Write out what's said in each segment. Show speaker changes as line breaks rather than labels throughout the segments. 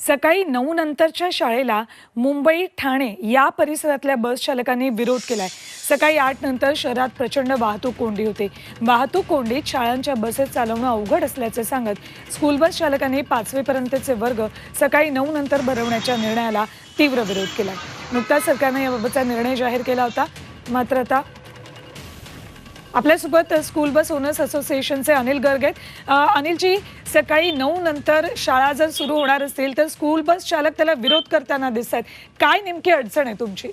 सकाळी नऊ नंतरच्या शाळेला मुंबई ठाणे या परिसरातल्या बस चालकांनी विरोध केलाय. सकाळी आठ नंतर शहरात प्रचंड वाहतूक कोंडी होते. वाहतूक कोंडीत शाळांच्या बसेस चालवणं अवघड असल्याचं सांगत स्कूल बस चालकांनी पाचवीपर्यंतचे वर्ग सकाळी नऊ नंतर भरवण्याच्या निर्णयाला तीव्र विरोध केला नुकताच सरकारने याबाबतचा निर्णय जाहीर केला होता. मात्र आता आपल्यासोबत स्कूल बस ओनर्स असोसिएशनचे अनिल गर्ग आहेत. अनिलजी सकाळी नऊ नंतर शाळा जर सुरू होणार असतील तर स्कूल बस चालक त्याला विरोध करताना दिसत आहेत काय नेमकी अडचण आहे तुमची?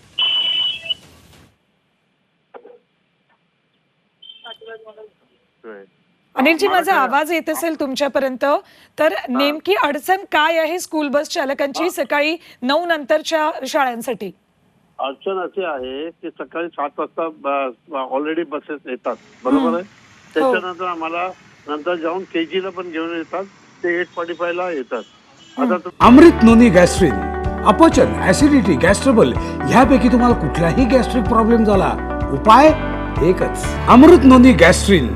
अनिलजी माझा आवाज येत असेल तुमच्यापर्यंत तर नेमकी अडचण काय आहे स्कूल बस चालकांची सकाळी नऊ नंतरच्या शाळांसाठी?
अडचण अशी आहे की सकाळी सात वाजता ऑलरेडी बसेस येतात. बरोबर आहे? त्याच्यानंतर आम्हाला नंतर जाऊन के ला पण घेऊन येतात. ते एट फॉर्टी फाय ला येतात. आता
अमृत नोनी गॅस्ट्रिन अपचन ऍसिडिटी गॅस्ट्रबल ह्यापैकी तुम्हाला कुठलाही गॅस्ट्रिक प्रॉब्लेम झाला उपाय एकच. Amrut noni gastrin.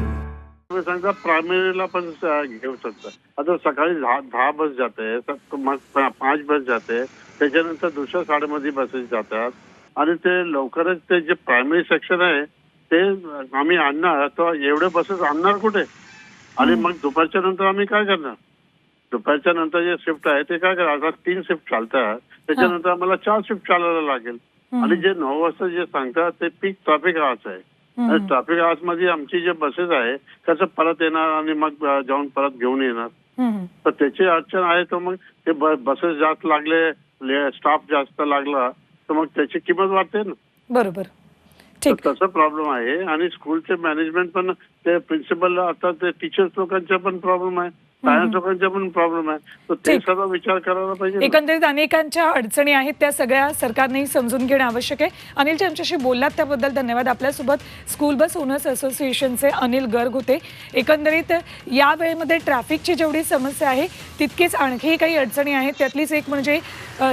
तुम्ही सांगता प्रायमरीला पण घेऊ शकता. आता सकाळी दहा बस जाते पाच बस जाते त्याच्यानंतर दुसऱ्या शाळेमध्ये बसेस जातात. आणि ते लवकरच ते जे प्रायमरी सेक्शन आहे ते आम्ही आणणार. तर एवढे बसेस आणणार कुठे? आणि मग दुपारच्या नंतर आम्ही काय करणार? दुपारच्या नंतर जे शिफ्ट आहे ते काय करणार? आता तीन शिफ्ट चालतात. त्याच्यानंतर आम्हाला चार शिफ्ट चालायला लागेल. आणि जे नऊ वाजता जे सांगतात ते पीक ट्रॅफिक आवर्स आहे.
हम्म.
ट्रॅफिक आवर्समध्ये आमची जे बसेस आहे कसं परत येणार आणि मग जाऊन परत घेऊन येणार. तर त्याची अडचण आहे तर मग ते बसेस जास्त लागले स्टाफ जास्त लागला तर मग त्याची किंमत वाढते ना.
बरोबर.
तसं प्रॉब्लेम आहे. आणि स्कूलचे मॅनेजमेंट पण ते प्रिन्सिपल आता ते टीचर्स लोकांचा पण प्रॉब्लेम आहे. लोकांचा पण प्रॉब्लेम आहे. ते विचार करायला पाहिजे ना.
एकंदरीत अनेकांच्या अडचणी आहेत त्या सगळ्या सरकारने समजून घेणं आवश्यक आहे. अनिलजी आमच्याशी बोललात त्याबद्दल धन्यवाद. आपल्यासोबत स्कूल बस ओनर्स असोसिएशनचे अनिल गर्ग होते. एकंदरीत या वेळेमध्ये ट्रॅफिकची जेवढी समस्या आहे तितकीच आणखी काही अडचणी आहेत. त्यातलीच एक म्हणजे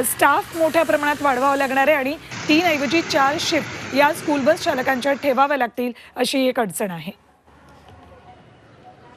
स्टाफ मोठ्या प्रमाणात वाढवावा लागणार आहे आणि तीन ऐवजी चार शिफ्ट या स्कूल बस चालकांच्या ठेवाव्या लागतील अशी एक अडचण आहे.